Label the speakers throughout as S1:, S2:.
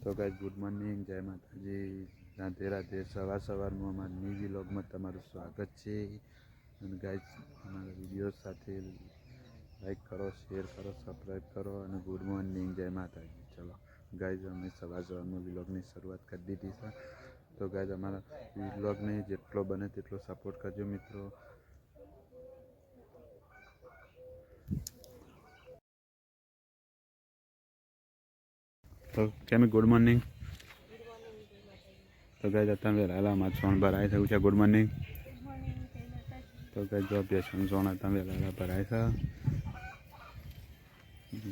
S1: તો guys good morning. જય માતાજી. રાધે રાધે. સવાર સવારમાં અમારા ન્યૂ વ્લોગમાં તમારું સ્વાગત છે. અને ગાઈઝ અમારા વીડિયો સાથે લાઈક કરો, શેર કરો, સબસ્ક્રાઈબ કરો અને ગુડ મોર્નિંગ. જય માતાજી. ચલો ગાઈઝ અમે સવાર સવારમાં વ્લોગની શરૂઆત કરી દીધી છે. તો ગાઈઝ અમારા વ્લોગને જેટલો બને તેટલો સપોર્ટ કરજો મિત્રો. તો કેમ ગુડ મોર્નિંગ. તો ગાય જતા વહેલા અમારે સોણ ભરાય થયું છે ગુડ મોર્નિંગ. તો ગાય જો બેસન સોણ હતા વહેલા ભરાય છે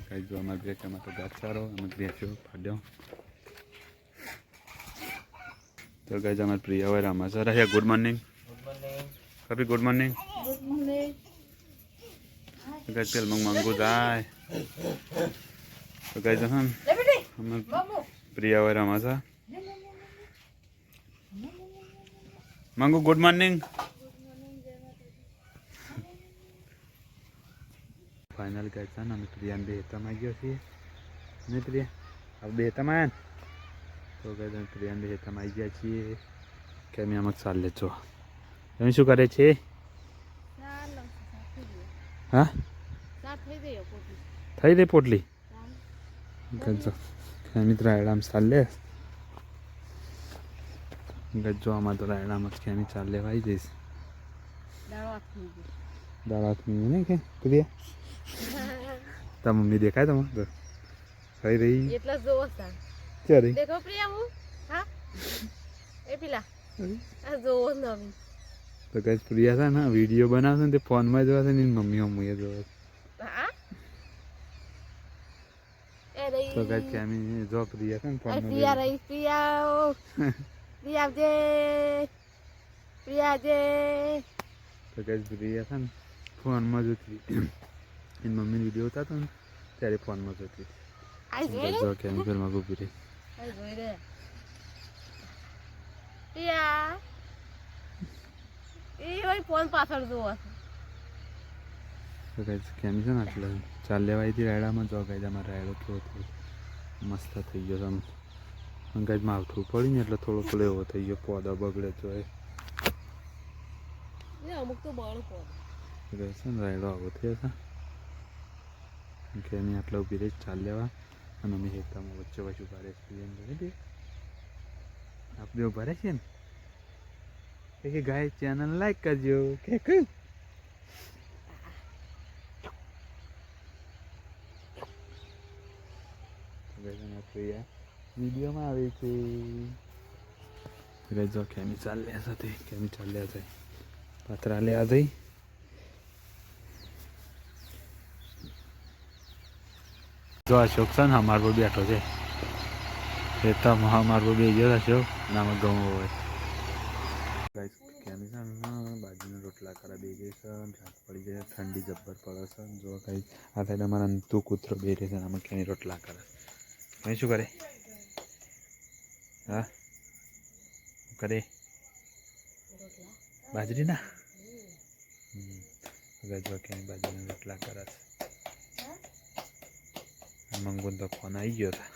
S1: કઈ જો અમારે બેચામાં તો ઘાસચારો અમે બેસ્યો ફાડ્યો તો ગાય અમારે પ્રિય હોય રામા સર રહ્યા ગુડ મોર્નિંગ. કભી ગુડ મોર્નિંગ. તો ગાય પેલ મંગ મંગુ જાય. તો ગાય જો હા અમે પ્રિયા હોય રમા છે મંગુ ગુડ મોર્નિંગ ફાઇનલ છે ને અમે પ્રિયાને બે હેતામાં ગયો છીએ નહીં પ્રિયા હવે બેહતામાં ને તો કહે છે પ્રિયાને બે હેતામાં આવી ગયા છીએ કે અમે આમાં ચાલ છો તમે શું કરે છે હા થઈ ગઈ પોટલી ગજો ખેમી તો રાયડામાં ચાલે ગજો આમાં તો રાયડામાં જ ખેમી ચાલ લેવા આવી જઈશ દાળ હાથમી નહીં કે પ્રિયા તા મમ્મી દેખાય તમે તો થઈ રહી
S2: એટલા જોવો સર
S1: ક્યારે
S2: દેખો પ્રિયા હું હા એ પેલા આ જોવો નવી
S1: તો કઈ પ્રિયા છે ને વીડિયો બનાવશે ને તે ફોનમાં જોવા છે ને મમ્મી મમ્મીએ જોવા છે.
S2: હા
S1: ખેમી જો પ્રિયા છે ને
S2: અરે
S1: ફોનમાં
S2: પ્રિયા રહી પ્રિયા ઓ. પ્રિયા જે પ્રિયા જે
S1: તો કઈ પ્રિયા છે ને. ફોનમાં જોતી એની મમ્મી વીડિયો ઉતારતો ને ત્યારે ફોનમાં જોતી
S2: રે.
S1: જો કેમિકલમાં ઊભી રહી.
S2: પ્રિયા એ હોય ફોન પાછળ જોવો
S1: તો કઈ કેમી છે ને એટલે ચાલ લેવા આવી હતી રાયડામાં જો કઈ અમારે રાયડો કેવો થયો. મસ્ત થઈ ગયો આમ. ગાય માવઠું પડી ને એટલે થોડો લેવો થઈ ગયો પોદા બગડે તો એ.
S2: અમુક તો બળ
S1: પોદા. છે ને રાયડો આવો થયો છે. કે એની આટલા ઊભી રહી ચાલ લેવા. અને અમે હેતામાં વચ્ચે વચ્ચે ઊભા રહે છીએ એમ દે આપણે ઊભા રહે છે ને કે ગાય ચેનલ લાઈક કરજો કે કે પ્રિયા વિડીયોમાં આવે છે. એટલે જો કેમી ચાલ્યા છે તે કેમી ચાલ્યા છે. પતરા લે જઈ જો અશોક છે ને અમાર પર બેઠો છે. એ તો અમાર પર બે ગયો અશોક અને આમાં ઘઉં હોય. ગાઈસ કેમી છે બાજુના રોટલા કરા બે ગઈ છે ઢાંક પડી ગયા ઠંડી જબ્બર પડે છે. જો કંઈ આ સાઈડ અમારા અંતુ કૂતરો બે રહે છે આમાં કેમી રોટલા કરે. અહીં શું કરે? હા? કરે? બાજરીના? ના હવે જો ક્યાંય બાજરીના રોટલા કરે છે. મંગુન તો ફોન આવી ગયો છે.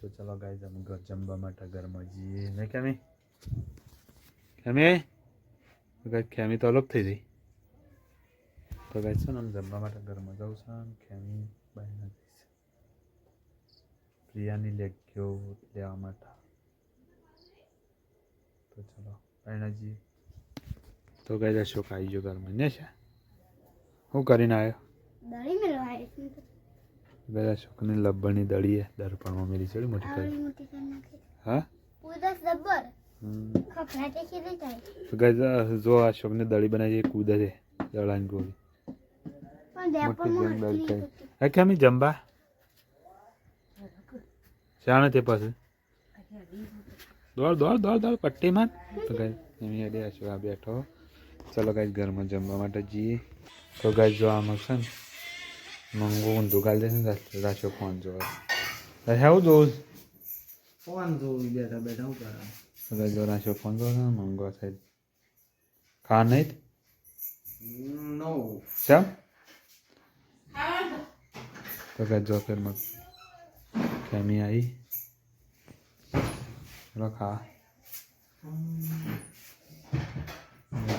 S1: તો ચલો ગાઈઝ અમે ઘર જમવા માટે ઘરમાં જઈએ. ને કેમી? કેમી? ખેમી તો અલગ થઈ ગઈ. તો ગાઈઝ છે ને અમે જમવા માટે ઘરમાં જાઉં છું ખેમી બહાર જઈશ પ્રિયાની લેગ્યો લેવા માટે તો ચલો બહેનાજી તો ગઈ અશોક આવી ગયો ઘરમાં ને છે શું કરીને આવ્યો ગયા અશોકની લબ્બરની દળીએ દર્પણમાં મેરી ચડી મોટી કરી હા
S3: જાય
S1: ગઈ જો અશોકને દળી બનાવી કૂદે છે દળાની ગોળી મોટી ગેમ થઈ હે કેમ જમવા શાણે તે પાસે દોડ દોડ દોડ દોડ પટ્ટી માર તો ગાય એમ હેડે અશોક આ બેઠો ચલો ગાય ઘરમાં જમવા માટે જઈએ તો ગાય જો આમાં ને મંગો ઊંધું ગાલ દેશે ને રાશો ફોન જોવા હેવું જોઉં
S4: ફોન જોઈ બેઠા બેઠા હું કરા
S1: જો રાશો ફોન જોવા મંગો સાહેબ ખા નહીં
S4: નો
S1: ચમ તો જોકરમાં કેમી આવી રખા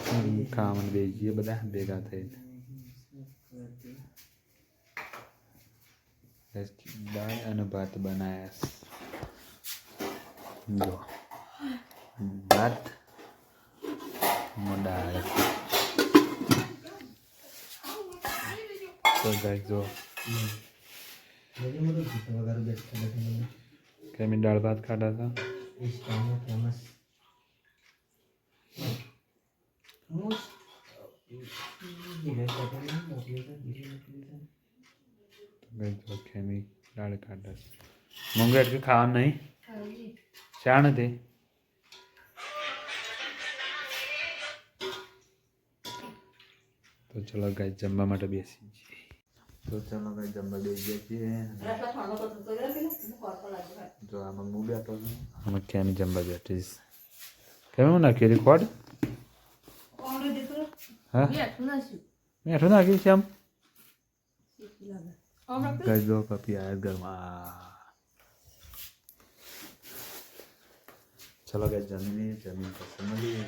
S1: કામ ખાવાનું બે જઈએ બધા, ભેગા થઈને. દાળ અને ભાત બનાયા જો. ભાત દાળ. તો ગાઈસ જો. કેમી દાળ ભાત ખાધા હતા ગાઈસ દાળ ખાધા છે મંગળ કે ખાવાનું નહીં શા તો ચલો ગાય જમવા માટે બેસી જઈએ તો ચલો ગાઈસ જમવા બેસી જઈએ જો આમાં હું બેઠો છું. આમાં ક્યાંની જમવા બેઠી કેમ હું નાખી ખોડ હા? મેઠું નાખ્યું છે આમ ગાઈસ જો પપી ઘરમાં. ચલો ગાઈસ જમીને, જમીન પસંદ મળીએ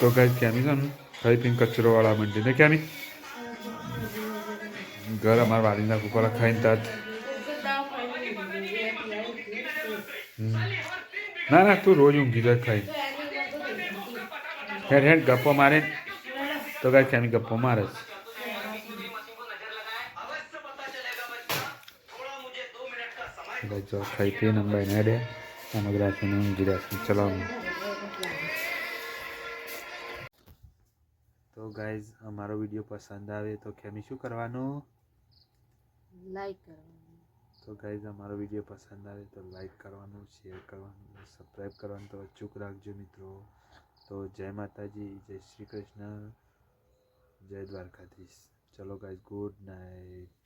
S1: તો ગાય ક્યાંની છે ને? ખાઈ પીને કચરો વાળા મંડી. ને ક્યાંની? ઘર અમારા વાડીના કુકરા ખાઈને તાત. ના ના, તું રોજ ઊંઘી જાય ખાઈ. હેડ હેડ, ગપ્પો મારે. તો ગાય ક્યાંની ગપ્પો મારે છે? ગાય જો ખાઈ પીને અંબાઈને હેડે અને ગ્રાસીને ઊંઘી રહ્યા ચલો. તો ગાઈઝ અમારો વીડિયો પસંદ આવે તો કેમી? શું કરવાનું?
S2: લાઈક કરવાનું.
S1: તો ગાઈઝ અમારો વીડિયો પસંદ આવે તો લાઈક કરવાનું શેર કરવાનું સબસ્ક્રાઈબ કરવાનું. તો અચૂક રાખજો મિત્રો. તો જય માતાજી જય શ્રી કૃષ્ણ જય દ્વારકાધીશ. ચલો ગાઈઝ ગુડ નાઇટ